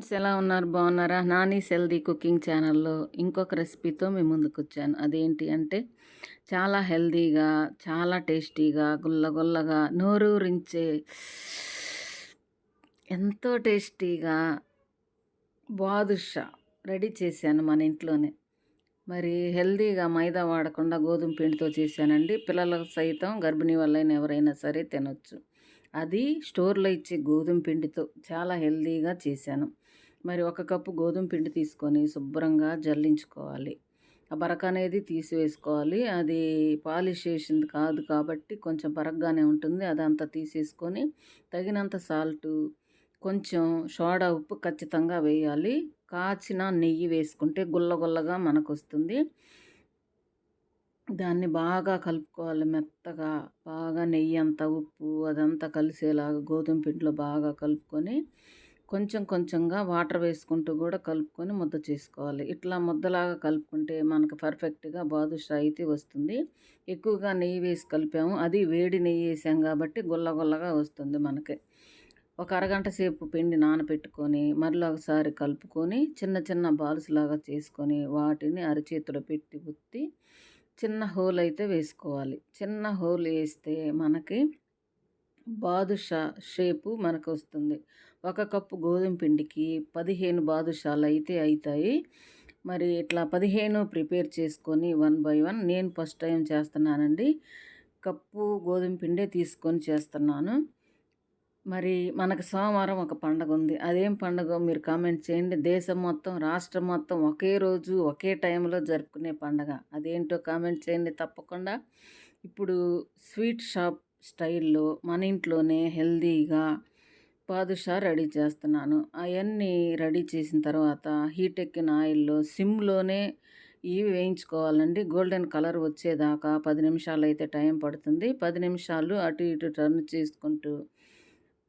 Friends ఎలా ఉన్నారు? బాగున్నారా? నాని హెల్దీ కుకింగ్ ఛానల్లో ఇంకొక రెసిపీతో మేము ముందుకు వచ్చాను అదేంటి అంటే చాలా హెల్దీగా చాలా టేస్టీగా గుల్లగుల్లగా నోరూరించే ఎంతో టేస్టీగా బాదుషా రెడీ చేశాను మన ఇంట్లోనే. మరి హెల్దీగా మైదా వాడకుండా గోధుమ పిండితో చేశానండి. పిల్లలకు సైతం గర్భిణీ వాళ్ళైనా ఎవరైనా సరే తినొచ్చు. అది స్టోర్లో ఇచ్చే గోధుమ పిండితో చాలా హెల్దీగా చేశాను. మరి ఒక కప్పు గోధుమ పిండి తీసుకొని శుభ్రంగా జల్లించుకోవాలి. ఆ బరక అనేది తీసివేసుకోవాలి. అది పాలిష్ చేసింది కాదు కాబట్టి కొంచెం బరగ్గానే ఉంటుంది. అదంతా తీసేసుకొని తగినంత సాల్టు కొంచెం సోడా ఉప్పు ఖచ్చితంగా వేయాలి. కాచిన నెయ్యి వేసుకుంటే గుల్లగుల్లగా మనకు వస్తుంది దాన్ని బాగా కలుపుకోవాలి మెత్తగా. బాగా నెయ్యి అంతా ఉప్పు అదంతా కలిసేలాగా గోధుమ పిండిలో బాగా కలుపుకొని కొంచెం కొంచెంగా వాటర్ వేసుకుంటూ కూడా కలుపుకొని ముద్ద చేసుకోవాలి. ఇట్లా ముద్దలాగా కలుపుకుంటే మనకు పర్ఫెక్ట్గా బాదుషా అయితే వస్తుంది. ఎక్కువగా నెయ్యి వేసి కలిపాము. అది వేడి నెయ్యి వేసాం కాబట్టి గుల్ల గుల్లగా వస్తుంది మనకి. ఒక అరగంట సేపు పిండి నానబెట్టుకొని మరలా ఒకసారి కలుపుకొని చిన్న చిన్న బాల్స్ లాగా చేసుకొని వాటిని అరచేతిలో పెట్టి ఉత్తి చిన్న హోల్ అయితే వేసుకోవాలి. చిన్న హోల్ వేస్తే మనకి బాదుషా షేపు మనకు వస్తుంది ఒక కప్పు గోధుమ పిండికి పదిహేను బాదుషాలు అయితే అవుతాయి మరి ఇట్లా పదిహేను ప్రిపేర్ చేసుకొని వన్ బై వన్ నేను ఫస్ట్ టైం చేస్తున్నానండి. కప్పు గోధుమ పిండే తీసుకొని చేస్తున్నాను. మరి మనకు సోమవారం ఒక పండగ ఉంది. అదేం పండుగ మీరు కామెంట్ చేయండి. దేశం మొత్తం రాష్ట్రం మొత్తం ఒకే రోజు ఒకే టైంలో జరుపుకునే పండగ. అదేంటో కామెంట్ చేయండి తప్పకుండా. ఇప్పుడు స్వీట్ షాప్ స్టైల్లో మన ఇంట్లోనే హెల్దీగా పాదుషా రెడీ చేస్తున్నాను. అవన్నీ రెడీ చేసిన తర్వాత హీట్ ఎక్కిన ఆయిల్లో సిమ్లోనే ఇవి వేయించుకోవాలండి. గోల్డెన్ కలర్ వచ్చేదాకా పది నిమిషాలు అయితే టైం పడుతుంది. పది నిమిషాలు అటు ఇటు టర్న్ చేసుకుంటూ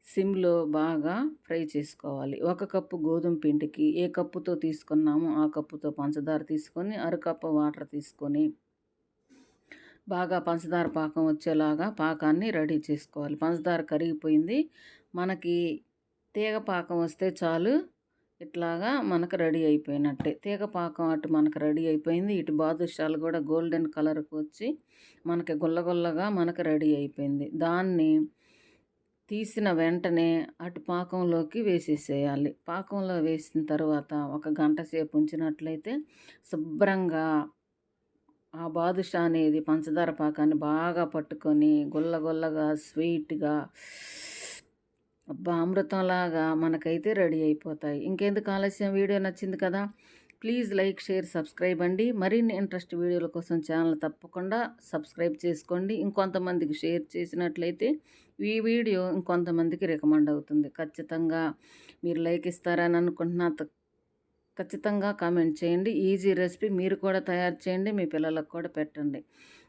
సిమ్లో బాగా ఫ్రై చేసుకోవాలి. ఒక కప్పు గోధుమ పిండికి ఏ కప్పుతో తీసుకున్నామో ఆ కప్పుతో పంచదార తీసుకొని అరకప్పు వాటర్ తీసుకొని బాగా పంచదార పాకం వచ్చేలాగా పాకాన్ని రెడీ చేసుకోవాలి. పంచదార కరిగిపోయింది. మనకి తీగ పాకం వస్తే చాలు ఇట్లాగా మనకు రెడీ అయిపోయినట్టే. తీగ పాకం అటు మనకు రెడీ అయిపోయింది. ఇటు బాదుషాలు కూడా గోల్డెన్ కలర్కి వచ్చి మనకి గుల్లగుల్లగా మనకు రెడీ అయిపోయింది. దాన్ని తీసిన వెంటనే అటు పాకంలోకి వేసేసేయాలి. పాకంలో వేసిన తర్వాత ఒక గంట సేపు ఉంచినట్లయితే శుభ్రంగా ఆ బాదుషా అనేది పంచదార పాకాన్ని బాగా పట్టుకొని గుల్ల గుల్లగా స్వీట్గా అబ్బా అమృతంలాగా మనకైతే రెడీ అయిపోతాయి. ఇంకెందుకు ఆలస్యం? వీడియో నచ్చింది కదా? ప్లీజ్ లైక్ షేర్ సబ్స్క్రైబ్ అండి. మరిన్ని ఇంట్రెస్ట్ వీడియోల కోసం ఛానల్ తప్పకుండా సబ్స్క్రైబ్ చేసుకోండి. ఇంకొంతమందికి షేర్ చేసినట్లయితే ఈ వీడియో ఇంకొంతమందికి రికమెండ్ అవుతుంది. ఖచ్చితంగా మీరు లైక్ ఇస్తారని అనుకుంటున్నా. ఖచ్చితంగా కామెంట్ చేయండి. ఈజీ రెసిపీ మీరు కూడా తయారు చేయండి. మీ పిల్లలకు కూడా పెట్టండి.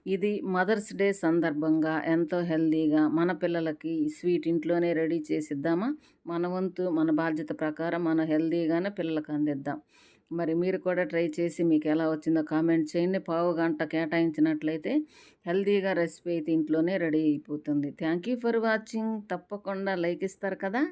ఇది మదర్స్ డే సందర్భంగా ఎంతో హెల్దీగా మన పిల్లలకి స్వీట్ ఇంట్లోనే రెడీ చేసిద్దామా? మన వంతు మన బాధ్యత ప్రకారం మన హెల్దీగానే పిల్లలకు అందిద్దాం. మరి మీరు కూడా ట్రై చేసి మీకు ఎలా వచ్చిందో కామెంట్ చేయండి. పావు గంట కేటాయించినట్లయితే హెల్తీగా రెసిపీ అయితే ఇంట్లోనే రెడీ అయిపోతుంది. Thank you for watching. తప్పకుండా లైక్ ఇస్తారు కదా.